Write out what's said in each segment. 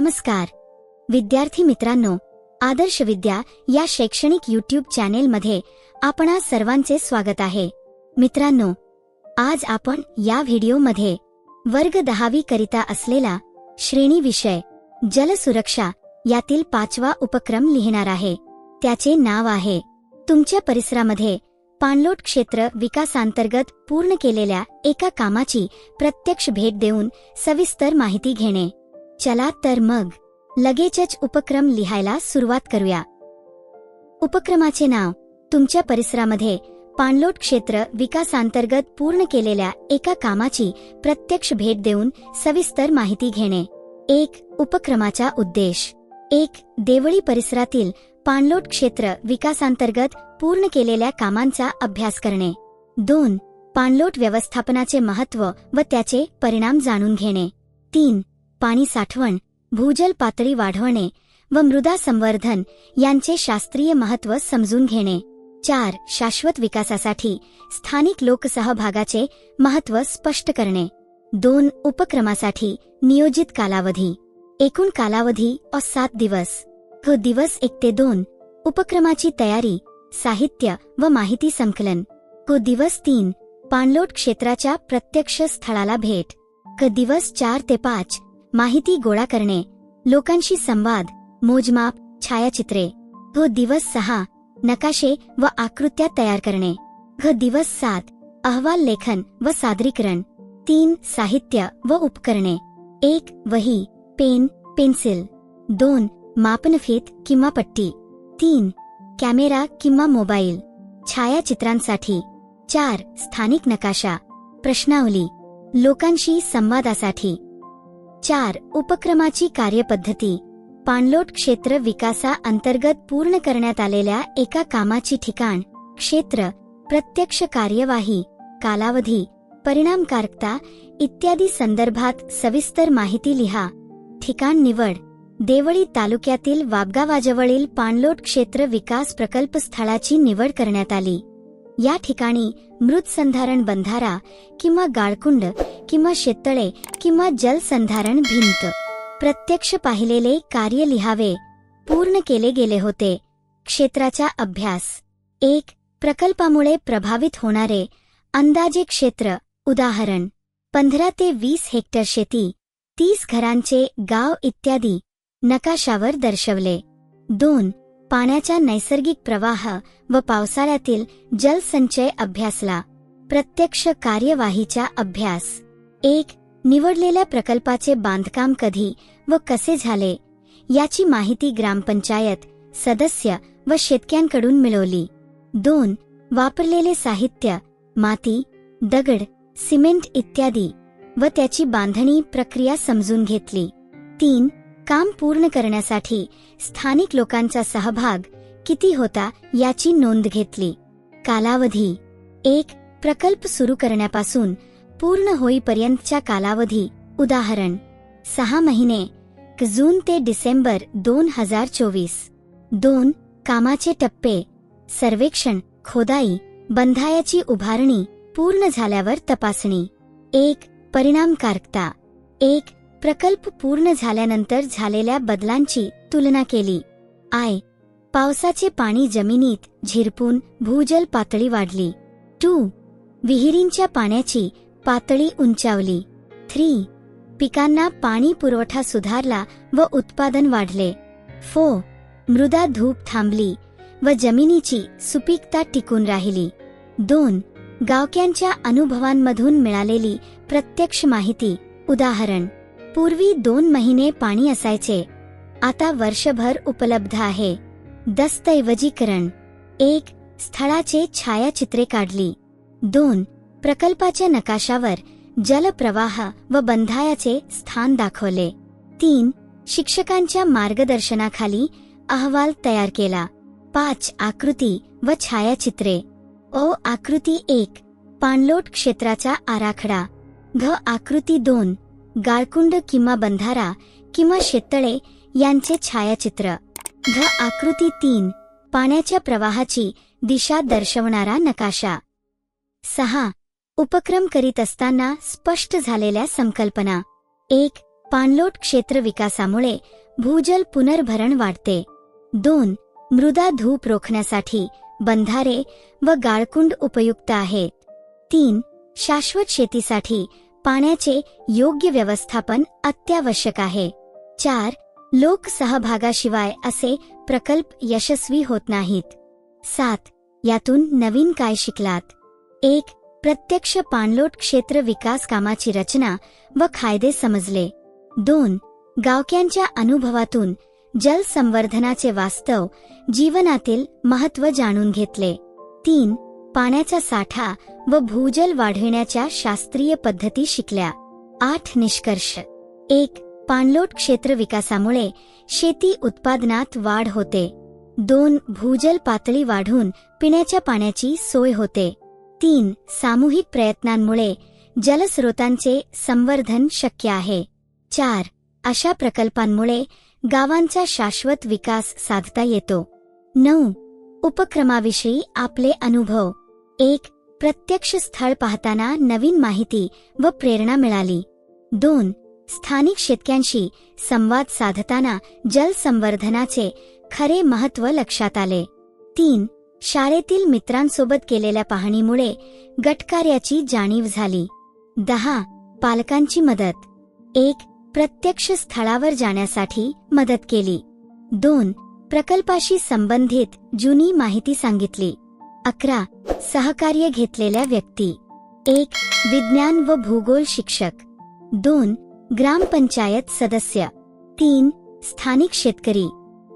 नमस्कार. विद्यार्थी मित्रांनो आदर्श विद्या या शैक्षणिक युट्यूब चॅनेलमध्ये आपणा सर्वांचे स्वागत आहे. मित्रांनो आज आपण या व्हिडिओमध्ये वर्ग दहावी करिता असलेला श्रेणी विषय जलसुरक्षा यातील पाचवा उपक्रम लिहिणार आहे. त्याचे नाव आहे तुमच्या परिसरामध्ये पाणलोट क्षेत्र विकासांतर्गत पूर्ण केलेल्या एका कामाची प्रत्यक्ष भेट देऊन सविस्तर माहिती घेणे. चला तर मग लगेचच उपक्रम लिहायला सुरुवात करूया. उपक्रमाचे नाव तुमच्या परिसरामध्ये पाणलोट क्षेत्र विकासांतर्गत पूर्ण केलेल्या एका कामाची प्रत्यक्ष भेट देऊन सविस्तर माहिती घेणे. एक उपक्रमाचा उद्देश. एक देवळी परिसरातील पाणलोट क्षेत्र विकासांतर्गत पूर्ण केलेल्या कामांचा अभ्यास करणे. दोन पाणलोट व्यवस्थापनाचे महत्त्व व त्याचे परिणाम जाणून घेणे. तीन पाणी साठवण भूजल पातळी वाढवणे व मृदा संवर्धन यांचे शास्त्रीय महत्त्व समजून घेणे. चार शाश्वत विकासासाठी स्थानिक लोकसहभागाचे महत्त्व स्पष्ट करणे. दोन उपक्रमासाठी नियोजित कालावधी. एकूण कालावधी अ सात दिवस. व दिवस एक ते दोन. उपक्रमाची तयारी साहित्य व माहिती संकलन. व दिवस तीन. पाणलोट क्षेत्राच्या प्रत्यक्ष स्थळाला भेट. क दिवस चार ते पाच. माहिती गोळा करणे लोकांशी संवाद मोजमाप छायाचित्रे घ दिवस सहा नकाशे व आकृत्या तयार करणे. घ दिवस सात अहवाल लेखन व सादरीकरण. तीन साहित्य व उपकरणे. एक वही पेन पेन्सिल. दोन मापनफीत किंवा पट्टी. तीन कॅमेरा किंवा मोबाईल. छायाचित्रांसाठी. चार स्थानिक नकाशा. प्रश्नावली. लोकांशी संवादासाठी. चार उपक्रमाची कार्यपद्धती. पाणलोट क्षेत्र विकासा अंतर्गत पूर्ण करण्यात आलेल्या एका कामाची ठिकाण क्षेत्र प्रत्यक्ष कार्यवाही कालावधी परिणामकारकता इत्यादी संदर्भात सविस्तर माहिती लिहा. ठिकाण निवड. देवळी तालुक्यातील वाबगावाजवळील पाणलोट क्षेत्र विकास प्रकल्प स्थळाची निवड करण्यात आली. या ठिकाणी मृत संधारण बंधारा किंवा गाळकुंड किंवा शेततळे किंवा जलसंधारण भिंत. प्रत्यक्ष पाहिलेले कार्य लिहावे पूर्ण केले गेले होते. क्षेत्राचा अभ्यास. एक प्रकल्पामुळे प्रभावित होणारे अंदाजे क्षेत्र. उदाहरण पंधरा ते वीस हेक्टर शेती तीस घरांचे गाव इत्यादी नकाशावर दर्शवले. दोन पाण्याच्या नैसर्गिक प्रवाह व पावसाळ्यातील जलसंचय अभ्यासला प्रत्यक्ष कार्यवाहीचा अभ्यास. एक निवडलेल्या प्रकल्पाचे बांधकाम कधी व कसे झाले याची माहिती ग्रामपंचायत सदस्य व शेतक्यांकडून मिळवली. दोन वापरलेले साहित्य माती दगड सिमेंट इत्यादी व त्याची बांधणी प्रक्रिया समजून घेतली. तीन काम पूर्ण करण्यासाठी स्थानिक लोकांचा सहभाग किती होता याची नोंद घेतली. कालावधी. एक प्रकल्प सुरू करण्यापासून पूर्ण होईपर्यंतच्या कालावधी. उदाहरण. सहा महिने जून ते डिसेंबर दोन हजार चोवीस. दोन कामाचे टप्पे. सर्वेक्षण खोदाई बंधायाची उभारणी पूर्ण झाल्यावर तपासणी. एक परिणामकारकता. एक प्रकल्प पूर्ण झाल्यानंतर झालेल्या बदलांची तुलना केली. आय. पावसाचे पाणी जमिनीत झिरपून भूजल पातळी वाढली. टू. विहिरींच्या पाण्याची पातळी उंचावली. थ्री. पिकांना पाणी पुरवठा सुधारला व उत्पादन वाढले. फो मृदा धूप थांबली व जमिनीची सुपीकता टिकून राहिली. दोन. गावक्यांच्या अनुभवांमधून मिळालेली प्रत्यक्ष माहिती. उदाहरण पूर्वी दोन महिने पाणी असायचे. आता वर्षभर उपलब्ध आहे. दस्तऐवजीकरण. एक स्थळाचे छायाचित्रे काढली. दोन प्रकल्पाच्या नकाशावर जलप्रवाह व बंधायाचे स्थान दाखवले. तीन शिक्षकांच्या मार्गदर्शनाखाली अहवाल तयार केला. पाच आकृती व छायाचित्रे. ओ आकृती एक पाणलोट क्षेत्राचा आराखडा. घ आकृती दोन. गाळकुंड किंवा बंधारा किंवा शेततळे यांचे छायाचित्र. घ आकृती तीन पाण्याच्या प्रवाहाची दिशा दर्शवणारा नकाशा. सहा उपक्रम करीत असताना स्पष्ट झालेल्या संकल्पना. एक पाणलोट क्षेत्र विकासामुळे भूजल पुनर्भरण वाढते. दोन मृदा धूप रोखण्यासाठी बंधारे व गाळकुंड उपयुक्त आहेत. तीन शाश्वत शेतीसाठी पाण्याचे योग्य व्यवस्थापन अत्यावश्यक आहे. चार लोक सहभागाशिवाय असे प्रकल्प यशस्वी होत नाहीत. सात यातून नवीन काय शिकलात? एक प्रत्यक्ष पाणलोट क्षेत्र विकास कामाची रचना व फायदे समजले. दोन गावक्यांच्या अनुभवातून जल संवर्धनाचे वास्तव जीवनातील महत्त्व जाणून घेतले. तीन पाण्याचा साठा व भूजल वाढविण्याच्या शास्त्रीय पद्धती शिकल्या. आठ निष्कर्ष. एक पाणलोट क्षेत्र विकासामुळे शेती उत्पादनात वाढ होते. दोन भूजल पातळी वाढून पिण्याच्या पाण्याची सोय होते. तीन सामूहिक प्रयत्नांमुळे जलस्रोतांचे संवर्धन शक्य आहे. चार अशा प्रकल्पांमुळे गावांचा शाश्वत विकास साधता येतो. नऊ उपक्रमाविषयी आपले अनुभव. एक प्रत्यक्ष स्थळ पाहताना नवीन माहिती व प्रेरणा मिळाली. दोन स्थानिक शेतक्यांशी संवाद साधताना जल संवर्धनाचे खरे महत्त्व लक्षात आले. तीन शाळेतील मित्रांसोबत केलेल्या पाहणीमुळे गटकार्याची जाणीव झाली. दहा पालकांची मदत. एक प्रत्यक्ष स्थळावर जाण्यासाठी मदत केली. दोन प्रकल्पाशी संबंधित जुनी माहिती सांगितली. अकरा. सहकार्य घेतलेल्या व्यक्ती. एक. विज्ञान व भूगोल शिक्षक. दोन. ग्रामपंचायत सदस्य. तीन. स्थानिक शेतकरी.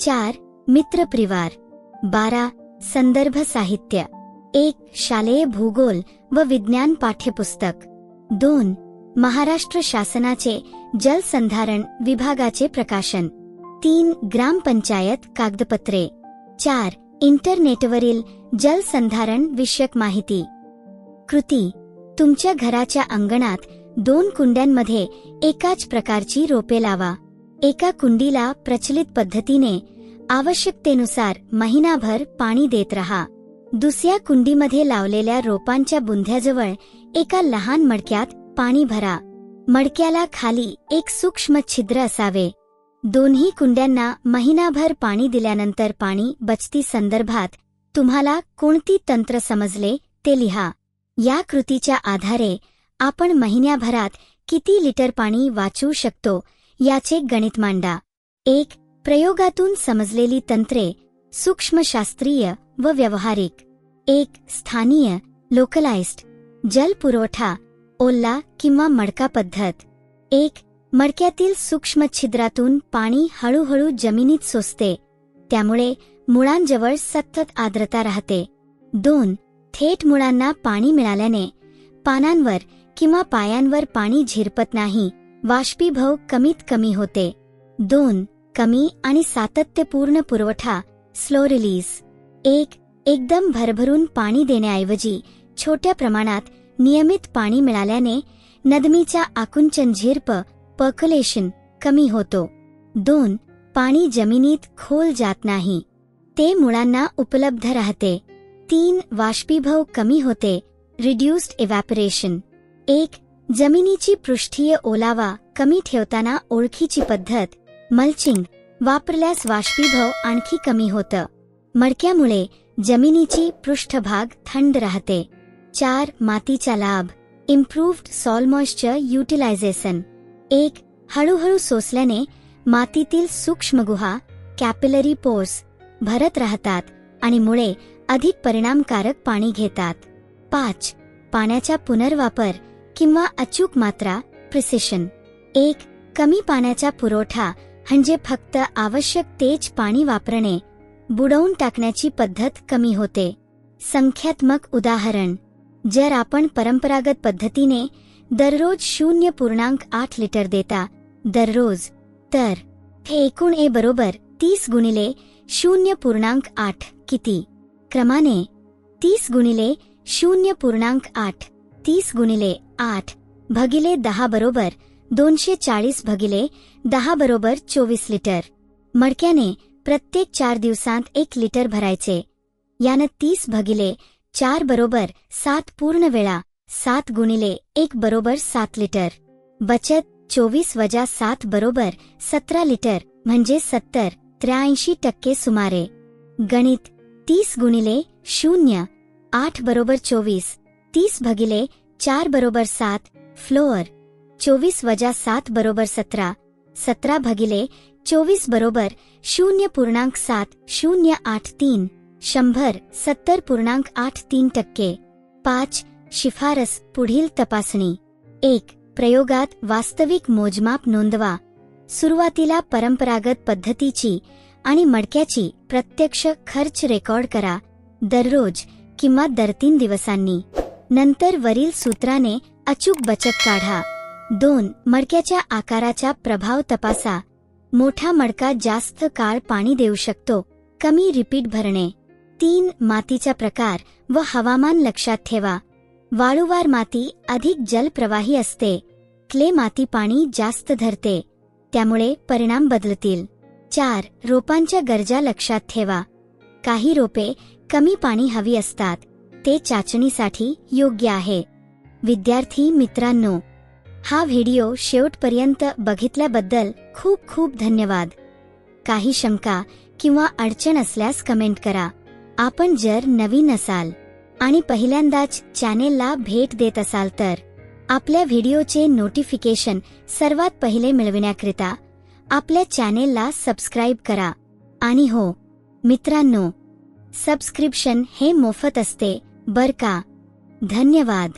चार. मित्र परिवार. बारा. संदर्भ साहित्य. एक. शालेय भूगोल व विज्ञान पाठ्यपुस्तक. दोन. महाराष्ट्र शासनाचे जलसंधारण विभागाचे प्रकाशन. तीन. ग्रामपंचायत कागदपत्रे. चार. इंटरनेटवरील जलसंधारण विषयक माहिती. कृती तुमच्या घराच्या अंगणात दोन कुंड्यांमध्ये एकाच प्रकारची रोपे लावा. एका कुंडीला प्रचलित पद्धतीने आवश्यकतेनुसार महिनाभर पाणी देत रहा. दुसऱ्या कुंडीमध्ये लावलेल्या रोपांच्या बुंध्याजवळ एका लहान मडक्यात पाणी भरा. मडक्याला खाली एक सूक्ष्म छिद्र असावे. दोन्ही कुंड्यांना महिनाभर पाणी दिल्यानंतर पाणी बचती संदर्भात तुम्हाला कोणती तंत्र समजले ते लिहा. या कृतीच्या आधारे आपण महिन्याभरात किती लिटर पाणी वाचवू शकतो याचे गणित मांडा. एक प्रयोगातून समजलेली तंत्रे सूक्ष्मशास्त्रीय व व्यावहारिक. एक स्थानीय लोकलाइज्ड जल पुरवठा ओल्ला किंवा मडका पद्धत. एक मडक्यातील सूक्ष्म छिद्रातून पाणी हळूहळू जमिनीत सोसते. त्यामुळे मुळांजवळ सतत आर्द्रता राहते. दोन थेट मुळांना पाणी मिळाल्याने पानांवर किंवा पायांवर पाणी झिरपत नाही वाष्पीभव कमीत कमी होते. दोन कमी आणि सातत्यपूर्ण पुरवठा स्लो रिलीज. एक एकदम भरभरून पाणी देण्याऐवजी छोट्या प्रमाणात नियमित पाणी मिळाल्याने नदमीच्या आकुंचन झिरप पर्क्युलेशन कमी होतो. दोन पाणी जमिनीत खोल जात नाही. ते मुळांना उपलब्ध राहते. तीन वाष्पीभव कमी होते. रिड्युस्ड इव्हॅपरेशन एक जमिनीची पृष्ठीय ओलावा कमी ठेवताना ओळखीची पद्धत मल्चिंग वापरल्यास वाष्पीभव आणखी कमी होतं. मडक्यामुळे जमिनीची पृष्ठभाग थंड राहते. चार मातीचा लाभ. इम्प्रूव्ड सॉल मॉइश्चर युटिलायझेशन एक हळूहळू सोसल्याने मातीतील सूक्ष्म गुहा कॅपिलरी पोर्स भरत राहतात आणि मुळे अधिक परिणामकारक पाणी घेतात. पाच पाण्याचा पुनर्वापर किंवा अचूक मात्रा प्रिसिशन एक कमी पाण्याचा पुरवठा म्हणजे फक्त आवश्यक तेज पाणी वापरणे बुडवून टाकण्याची पद्धत कमी होते. संख्यात्मक उदाहरण जर आपण परंपरागत पद्धतीने दररोज शून्य पूर्णांक आठ लिटर देता. दररोज. तर. हे एकूण ए बरोबर तीस गुणिले शून्य पूर्णांक आठ किती? क्रमाने. तीस गुणिले शून्य पूर्णांक आठ तीस गुणिले आठ भगिले दहा बरोबर दोनशे चाळीस भगिले दहा बरोबर चोवीस लिटर. मडक्याने प्रत्येक चार दिवसांत एक लिटर भरायचे. यानं तीस भगिले चार बरोबर सात पूर्ण वेळा सात गुणिले एक बरोबर सात लिटर. बचत चोवीस वजा सात बरोबर सतरा लिटर म्हणजे सत्तर त्र्याऐंशी टक्के सुमारे. गणित तीस गुणिले शून्य आठ बरोबर चोवीस तीस भगिले चार बरोबर सात फ्लोअर. चोवीस वजा सात बरोबर सतरा सतरा भगिले चोवीस बरोबर शून्य पूर्णांक सात शून्य आठ तीन शंभर सत्तर पूर्णांक आठ तीन टक्के. पाच शिफारस पुढील तपासणी. एक प्रयोगात वास्तविक मोजमाप नोंदवा. सुरुवातीला परंपरागत पद्धतीची आणि मडक्याची प्रत्यक्ष खर्च रेकॉर्ड करा. दररोज किंवा दर तीन दिवसांनी. नंतर वरील सूत्राने अचूक बचत काढा. दोन मडक्याच्या आकाराचा प्रभाव तपासा. मोठा मडका जास्त काळ पाणी देऊ शकतो. कमी रिपीट भरणे. तीन मातीचा प्रकार व हवामान लक्षात ठेवा. वाळूवार माती अधिक जलप्रवाही असते. क्ले माती पाणी जास्त धरते. त्यामुळे परिणाम बदलतील. चार रोपांच्या गरजा लक्षात ठेवा. काही रोपे कमी पाणी हवी असतात. ते चाचणीसाठी योग्य आहे. विद्यार्थी मित्रांनो हा व्हिडिओ शेवटपर्यंत बघितल्याबद्दल खूप खूप धन्यवाद. काही शंका किंवा अडचण असल्यास कमेंट करा. आपण जर नवीन असाल आणि पहिल्यांदाच चॅनेलला भेट देत असाल तर आपल्या व्हिडिओचे नोटिफिकेशन सर्वात पहिले मिळविण्याकरिता आपल्या चॅनेलला सबस्क्राईब करा. आणि हो मित्रांनो सबस्क्रिप्शन हे मोफत असते. बर का? धन्यवाद.